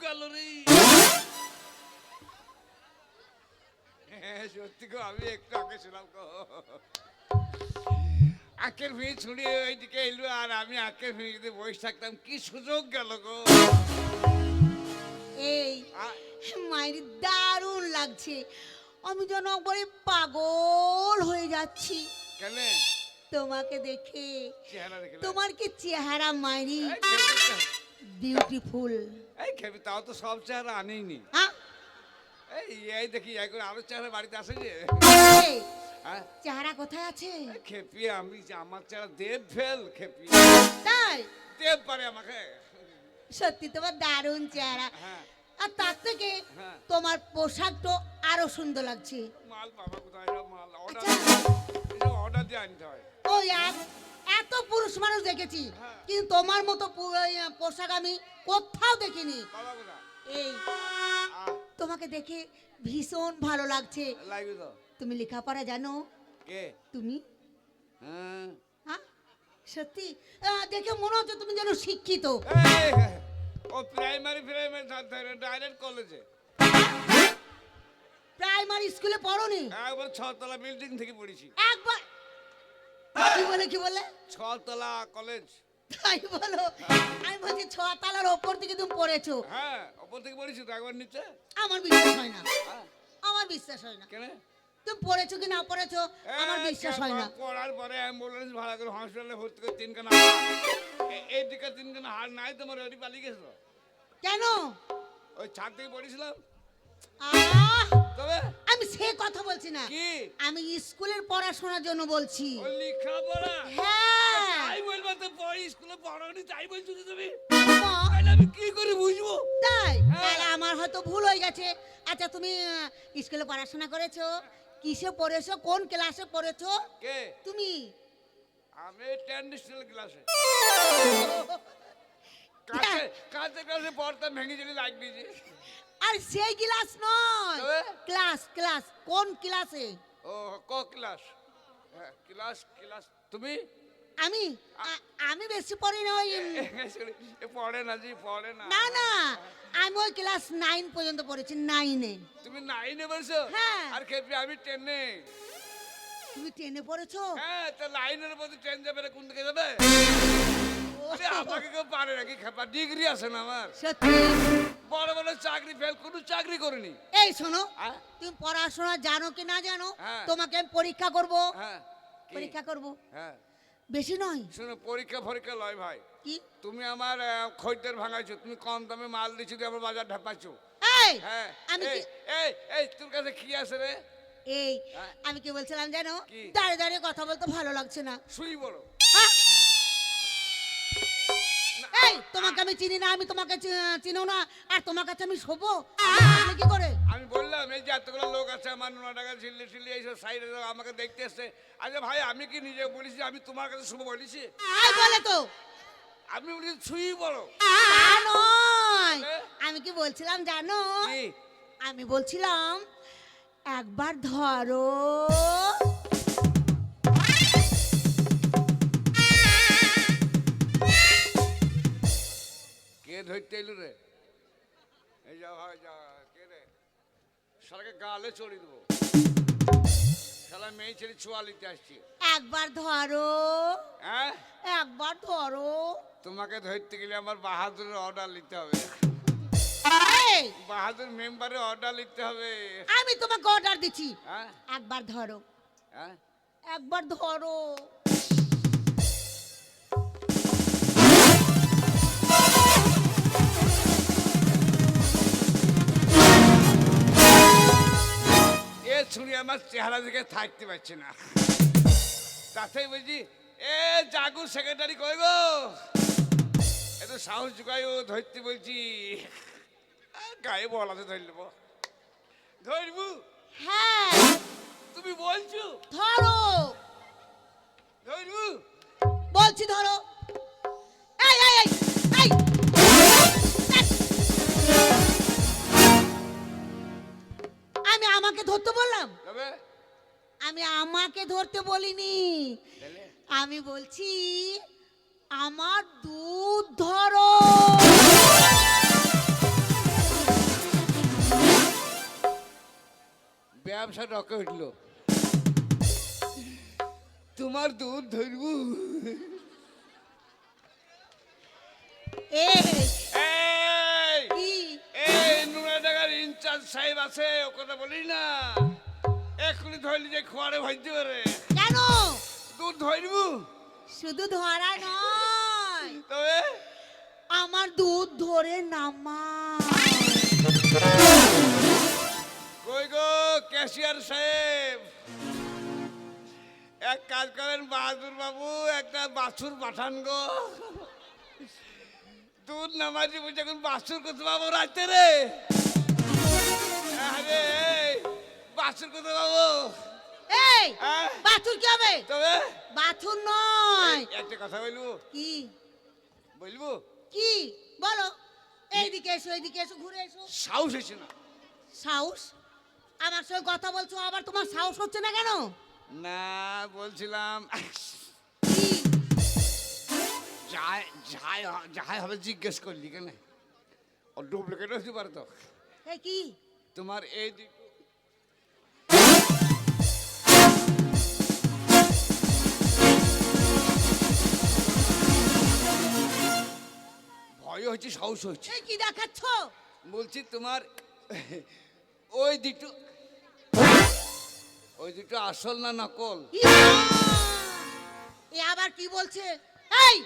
গেল রে হ্যাঁ সত্যি গো আমি একটু আগে ছিলাম গো। আখের ভিড় ছুড়িয়ে ওইদিকে এলো আর আমি আখের ভিড়িতে বসে থাকতাম। কি সুযোগ গেল গো। এই মায়ের দারুণ লাগছে। আমি যেন একবারে পাগল হয়ে যাচ্ছি। কেন? তোমাকে দেখে তোমার কি চেহারা তো- বিউটিফুল এই খেপি তাও তো সব চেহারা আনিনি হ্যাঁ? এই এই দেখি এখন আরও চেহারা বাড়িতে আসে যে। হ্যাঁ? চেহারা কোথায় আছে? এই খেপি আমি আমার চেহারা দেব ফেল খেপি। তাই? দেব পারে আমাকে। সত্যি তোমার দারুণ চেহারা। হ্যাঁ। আর তার থেকে। তোমার পোশাকটা আরও সুন্দর লাগছে। মাল পাবা কোথায় মাল? অর্ডার আচ্ছা। অর্ডার দিয়ে আনতে হয়। ওই এক- এত পুরুষ মানুষ দেখেছি। কিন্তু তোমার মতো পোশাক আমি কোথাও দেখিনি। এই তোমাকে দেখে ভীষণ ভালো লাগছে। তুমি লেখাপড়া জানো? কে? তুমি? হ্যাঁ। হ্যাঁ? সত্যি? দেখে মনে হচ্ছে তুমি যেন শিক্ষিত। ও প্রাইমারি প্রাইমারি ডাইরেক্ট কলেজে প্রাইমারি স্কুলে পড়োনি? একবার ছতলা বিল্ডিং থেকে পড়েছি। একবার কি বলে কি বলে? ছতলা কলেজ তাই বলো। আমি বলছি ছ তালার ওপর থেকে তুমি পড়েছো। হ্যাঁ ওপর থেকে পড়েছি তো একবার নিচে। আমার বিশ্বাস হয় না। হ্যাঁ। আমার বিশ্বাস হয় না। কেন? তুমি পড়েছো কি না পড়েছো? আমার বিশ্বাস হয় না। পড়ার পরে অ্যাম্বুলেন্স ভাড়া করে হসপিটালে ভর্তি করে তিনখানা এই দিকে তিনখানা হার নাই তোমার ওটি পালিয়ে গেছো। কেন? ওই ছাদ থেকে পড়েছিলাম। তবে আমি সে কথা বলছি না। কি? আমি স্কুলের পড়াশোনার জন্য বলছি। ও হ্যাঁ। তাই বলব তো পড়ি স্কুলে পড়ানি তাই বলছো তো তুমি? তাহলে আমি কি করে বুঝব? তাই? হ্যাঁ। তাহলে আমার হয়তো ভুল হয়ে গেছে। আচ্ছা তুমি স্কুলে পড়াশোনা করেছ? কিসে পড়েছো? কোন ক্লাসে পড়েছো? কে? তুমি? আমি ক্লাসে কাছে কাছে কাছে পড়তাম ভেঙে চলে লাগবে দিয়েছে আর সেই ক্লাস নয়? ক্লাস ক্লাস কোন ক্লাসে? ও ক ক্লাস? হ্যাঁ ক্লাস ক্লাস। তুমি? আমি? আমি বেশি পড়ি না ওই পড়ে না জি পড়ে না। না না। আমি ওই ক্লাস নাইন পর্যন্ত পড়েছি নাইনে তুমি নাইনে বলছো হ্যাঁ। আর খেপি আমি টেনে তুমি টেনে পড়েছো? হ্যাঁ তা লাইনের মধ্যে ট্রেন যাবে না কোন দিকে যাবে? আমাকে কেউ পারে নাকি খেপা? ডিগ্রি আছে না আমার। সত্যি? বড় বড় চাকরি ফেল কোনো চাকরি করিনি। এই শোনো তুমি পড়াশোনা জানো কি না জানো? হ্যাঁ। তোমাকে আমি পরীক্ষা করব। হ্যাঁ। পরীক্ষা করব? হ্যাঁ। বেশি নয়। শোনো পরীক্ষা ফরীক্ষা লয় ভাই। কি? তুমি আমার খদ্দের ভাঙাইছো। তুমি কম দামে মাল দিচ্ছি তুমি আমার বাজার ঢাপাইছো। এই হ্যাঁ। আমি এই কি এই এই তোর কাছে কি আছে রে? এই। আমি কি বলছিলাম জানো? দাঁড়িয়ে দাঁড়িয়ে কথা বলতে ভালো লাগছে না। শুই বড় এই তোমাকে আমি চিনি না আমি তোমাকে চিনো না আর তোমার কাছে আমি শোবো। আমি কি করে? আমি বললাম এই যে এতগুলো লোক আছে আমার নোনা টাকা ঝিল্লি ঝিল্লি এইসব সাইডে আমাকে দেখতে এসছে আচ্ছা ভাই আমি কি নিজে বলেছি আমি তোমার কাছে শুভ বলেছি? বলে তো। আমি বলেছি ছুঁই তা নয়। আমি কি বলছিলাম জানো? আমি বলছিলাম একবার ধরো। ধরতে এলু রে। এই যা ভাই যা কে রে? সারাকে গালে চড়ি দেবো। শালা মেয়ে ছেলে ছোয়া লিতে আসছি। একবার ধরো। হ্যাঁ? একবার ধরো। তোমাকে ধরতে গেলে আমার বাহাদুরের অর্ডার নিতে হবে। বাহাদুর মেম্বারের অর্ডার নিতে হবে। আমি তোমাকে অর্ডার দিচ্ছি। হ্যাঁ? একবার ধরো। হ্যাঁ? একবার ধরো। ছুরি আমার চেহারা দিকে থাকতে পারছি না। তাতেই বলছি এ জাগু সেক্রেটারি কই গো? এত সাহস জোগাই ও ধরতে বলছি। গায়ে বলাতে ধরে নেব। ধরবু? হ্যাঁ। তুমি বলছো? ধরো। ধরবু? বলছি ধরো। এই এই এই। আমাকে ধরতে বললাম? আমি আমাকে ধরতে বলিনি। আমি বলছি আমার দুধ ধরো। ব্যবসা রকে উঠল। তোমার দুধ ধরবো। সাহেব আছে ও কথা বলি না। এক্ষুনি ধরলি যে খোয়ারে ভাইতে পারে। কেন? দুধ ধরবু? শুধু ধরা নয়। তবে? আমার দুধ ধরে নামা। কই গো ক্যাশিয়ার সাহেব? এক কাজ করেন বাহাদুর বাবু একটা বাছুর পাঠান গো। দুধ নামাজি বুঝে এখন বাছুর করতে পাবো রাতে রে। আরে বাছুর করতে পাবো? এই হ্যাঁ? বাথুর কি হবে? তবে? বাথুর নয়। একটা কথা বলব? কি? বলব? কি? বলো। এইদিকে এসো এইদিকে এসো ঘুরে এসো। সাহস হয়েছে না। সাহস? আমার সঙ্গে কথা বলছো আবার তোমার সাহস হচ্ছে না কেন? না বলছিলাম যাই যাই যাই হবে জিজ্ঞেস করলি কেন? ডুপ্লিকেট হতে পারে তো এই কি? তোমার এই ভয় হচ্ছে সাহস হচ্ছে। কি দেখাচ্ছ? বলছি তোমার ওই দুটো ওই দুটো আসল না নকল? এ আবার কি বলছে? এই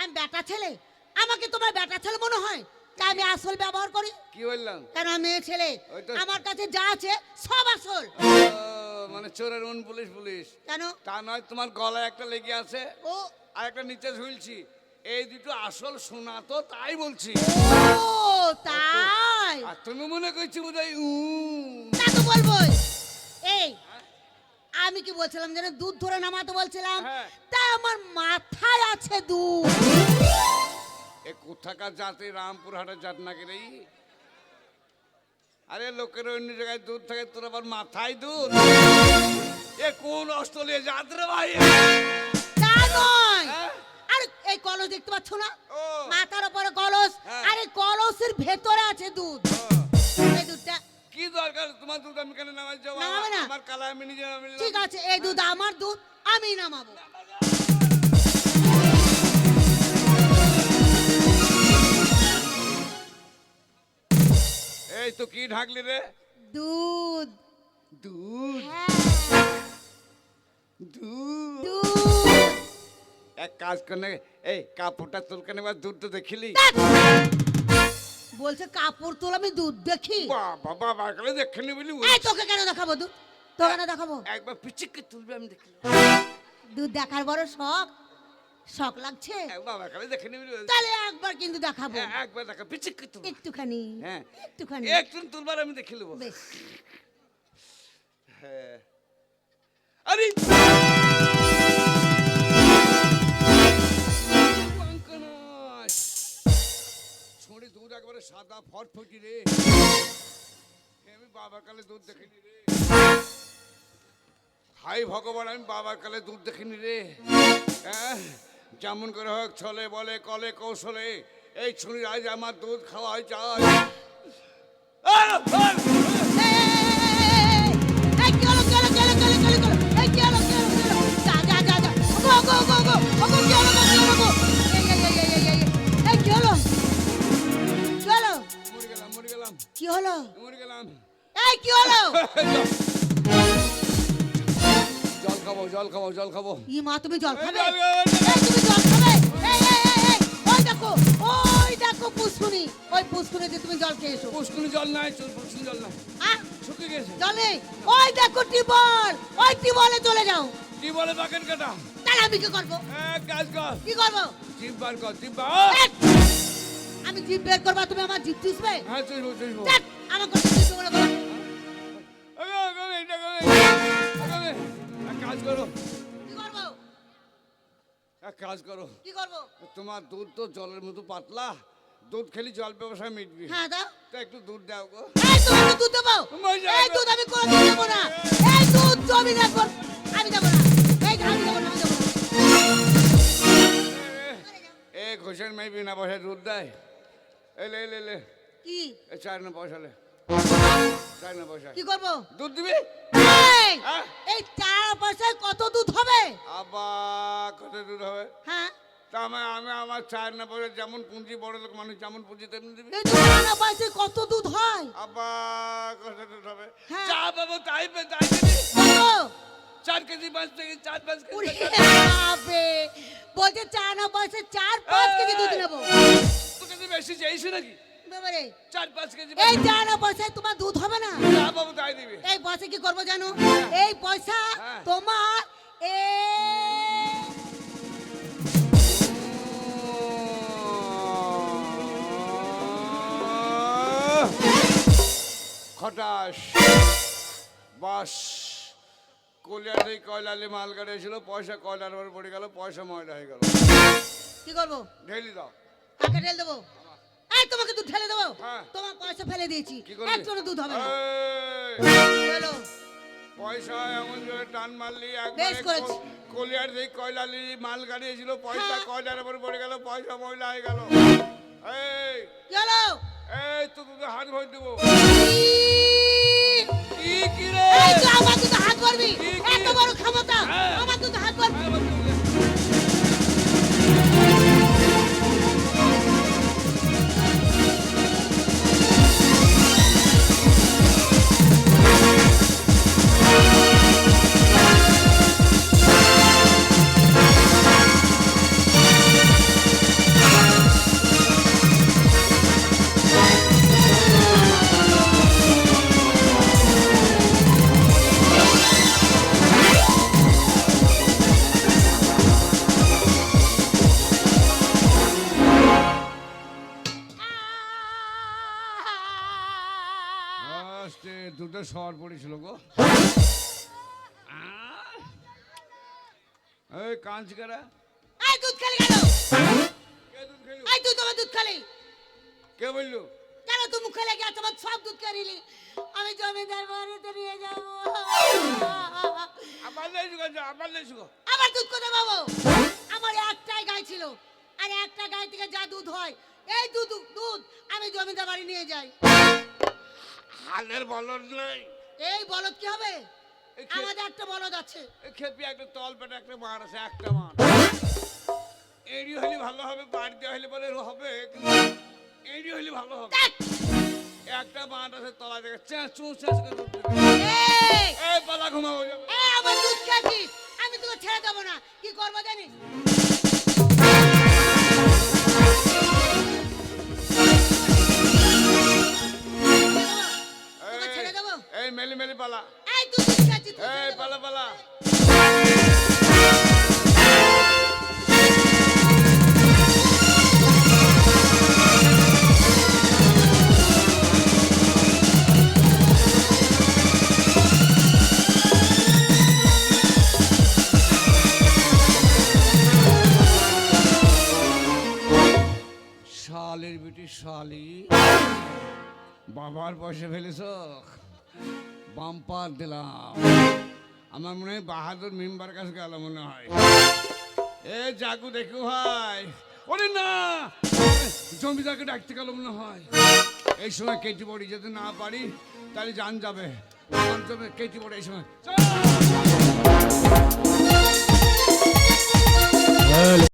আমি বেটা ছেলে। আমাকে তোমার বেটা ছেলে মনে হয় তা আমি আসল ব্যবহার করি। কি বললাম? কেন আমি মেয়ে ছেলে। আমার কাছে যা আছে সব আসল। ও, মানে চোরের মন পুলিশ পুলিশ। কেন? তা নয় তোমার গলায় একটা লেগে আছে। ও। আর একটা নিচে ঝুলছি। এই দুটো আসল সোনা তো তাই বলছি। ও তাই। আর তুমি মনে করছি বোধহয় উ তা তো বলবোই। এই আমি কি বলছিলাম যেন? দুধ ধরে নামাতে বলছিলাম। হ্যাঁ। তা আমার মাথায় আছে দুধ। এ কোথাকার জাতি? রামপুর হাটের জাত নাকি রে? আরে লোকের অন্য জায়গায় দুধ থাকে তোর আবার মাথায় দুধ? এ কোন অস্ট্রেলিয়া জাত রে ভাই? তা নয়। হ্যাঁ? এই কলস দেখতে পাচ্ছ না? মাথার উপরে কলস। হ্যাঁ। আর এই কলসের ভেতরে আছে দুধ। এই দুধটা কি দরকার? তোমার দুধ আমি কেন নামাই? যাব না? আমার কালা আমি নিজে ঠিক আছে এই দুধ আমার দুধ আমি নামাবো। এই তো কি ঢাকলি রে? দুধ। দুধ? হ্যাঁ, দুধ? এক কাজ করে এই কাপড়টা তোর কেন এবার দুধ তো দেখিলি? বলছে কাপড় তোল আমি দুধ দেখি। বাবা বাবা কালে দেখেনি বলি। এই তোকে কেন দেখাবো দুধ? তোকে কেন দেখাবো? একবার পিচিককে তুলবে আমি দেখি। দুধ দেখার বড় শখ। শখ লাগছে? বাবা কালে দেখেনি বলি তাহলে একবার কিন্তু দেখাবো। হ্যাঁ, একবার দেখা পিচিককে তুলবে একটুখানি হ্যাঁ। একটুখানি। একটু তুলবার আমি দেখে নেব। বেশ। হ্যাঁ। আরে। ছড়ি দুধ একবারে সাদা ফটফটি রে। আমি বাবার কালে দুধ দেখিনি রে। হাই ভগবান আমি বাবার কালে দুধ দেখিনি রে। হ্যাঁ? যেমন করে হোক ছলে বলে কলে কৌশলে এই ছুরি আজ আমার দুধ খাওয়াই যায় কি হলো, কি হলো, খাব জল খাব জল খাব। ই মা, তুমি জল খাবে? এই, তুমি জল খাবে? এই, এই, এই, এই, ওই দেখো, ওই দেখো পুষ্কুনি। ওই পুষ্কুনিতে তুমি জল খেয়ে এসো। পুষ্কুনি জল নাই চল পুষ্কুনি জল নাই। আহ, শুকিয়ে গেছে। জল নেই? ওই দেখো টিবল ওই টিবলে চলে যাও। কি বলে বাকেন কাটা। তাহলে আমি কি করব? এক কাজ কর। কি করব? জিভ বার কর জিভ বার। আমি জিভ বের করবা তুমি আমার জিভ চুষবে? হ্যাঁ চলবো চলবো ধ্যাৎ, আমার কথা চুষবে বলে বলো। করো। এক কাজ করো। কি করব? তোমার দুধ তো জলের মতো পাতলা। দুধ খেলি জল ব্যবসা মিটবি। হ্যাঁ দাও। তা একটু দুধ দাও গো। এই তুমি দুধ দেবো। এই দুধ আমি কোনো দুধ দেবো না। এই দুধ জমি রাখব। আমি দেবো না। এই আমি দেবো না আমি দেবো না। এ ঘোষের মেয়ে বিনা দুধ দেয়। এলে এলে এলে কি? এ চার না পয়সা লে। চার না পয়সা। কি করব? দুধ দিবি? এই হ্যাঁ? এই চার পয়সায় কত দুধ হবে? আবার কত দূর হবে? হ্যাঁ? আমি আমি আমার চার না পরে যেমন পুঁজি বড় লোক মানুষ যেমন পুঁজি তেমনি দিবি। আনা পয়সায় কত দুধ হয়? আবার কত দূর হবে? হ্যাঁ। চা তাই পে তাই চার কেজি পাঁচ কেজি চার পাঁচ কেজি। বাপরে। বলছে চার আনা পয়সায় চার পাঁচ কেজি দুধ নেব। কেজি বেশি চাইছি নাকি? বাবারে চার পাঁচ কেজি এই চার পয়সায় তোমার দুধ হবে না? চা পাবো তাই দিবি। এই পয়সা কি করব জানো? এই পয়সা। তোমার এ খটাস বাস কলিয়াতে কয়লালি মাল গাড়ি ছিল পয়সা কয়লার উপর পড়ে গেল পয়সা ময়লা হয়ে গেল। কি করব? ঢেলি দাও। কাকে ঢেলে দেবো? এই তোমাকে দুধ ফেলে দেবো। হ্যাঁ। তোমার পয়সা ফেলে দিয়েছি। করবি দুধ হবে না। এই, পয়সা এমন জোরে টান মারলি একবারে। কলিয়ার দিক কয়লালি মাল গাড়ি ছিল পয়সা হ্যাঁ। কয়লার উপর পড়ে গেল পয়সা ময়লা হয়ে গেল। এই এই তো তোকে হাত ভর দেবো। শহর পড়েছিল গো। এই কাঁচি কারা এই দুধ খালি গেল কে দুধ খেলো? তুই তোমার দুধ খালি। কে বলল? কেন তুই মুখে আছে আমার সব দুধ খারিলি আমি জমিদার বাড়িতে নিয়ে যাব। আবার নেই সুগো আবার নেই সুগো আমার দুধ কোথায় পাবো? আমার একটাই গাই ছিল। আর একটা গাই থেকে যা দুধ হয় এই দুধ দুধ আমি জমিদার বাড়ি নিয়ে যাই। হালের বলদ নাই। এই বলদ কি হবে? আমাদের একটা বলদ আছে। খেপি একটা তল পেটে একটা মার আছে একটা মার। এড়ি হলে ভালো হবে বাড়িতে হলে বলে হবে এড়ি হলে ভালো হবে। একটা মাঠ আছে তলা থেকে চেঁ চু চেঁ করে দুধ এই পালা ঘুমাবো। এই আমার দুধ খেয়েছিস। আমি তোকে ছেড়ে দেবো না। কি করব জানিস? এই মেলি মেলি পালা। এই এই পালা পালা। শালের বেটি শালি বাবার পয়সা ফেলেছ? বাম্পার দিলাম। আমার মনে হয় বাহাদুর মেম্বার কাছে গেল মনে হয়। এ জাগু দেখু ভাই। ওরে না! জমিদারকে ডাকতে গেল মনে হয়। এই সময় কেটি বড়ি যদি না পারি, তাহলে জান যাবে। কেটি বড়ি এই সময়!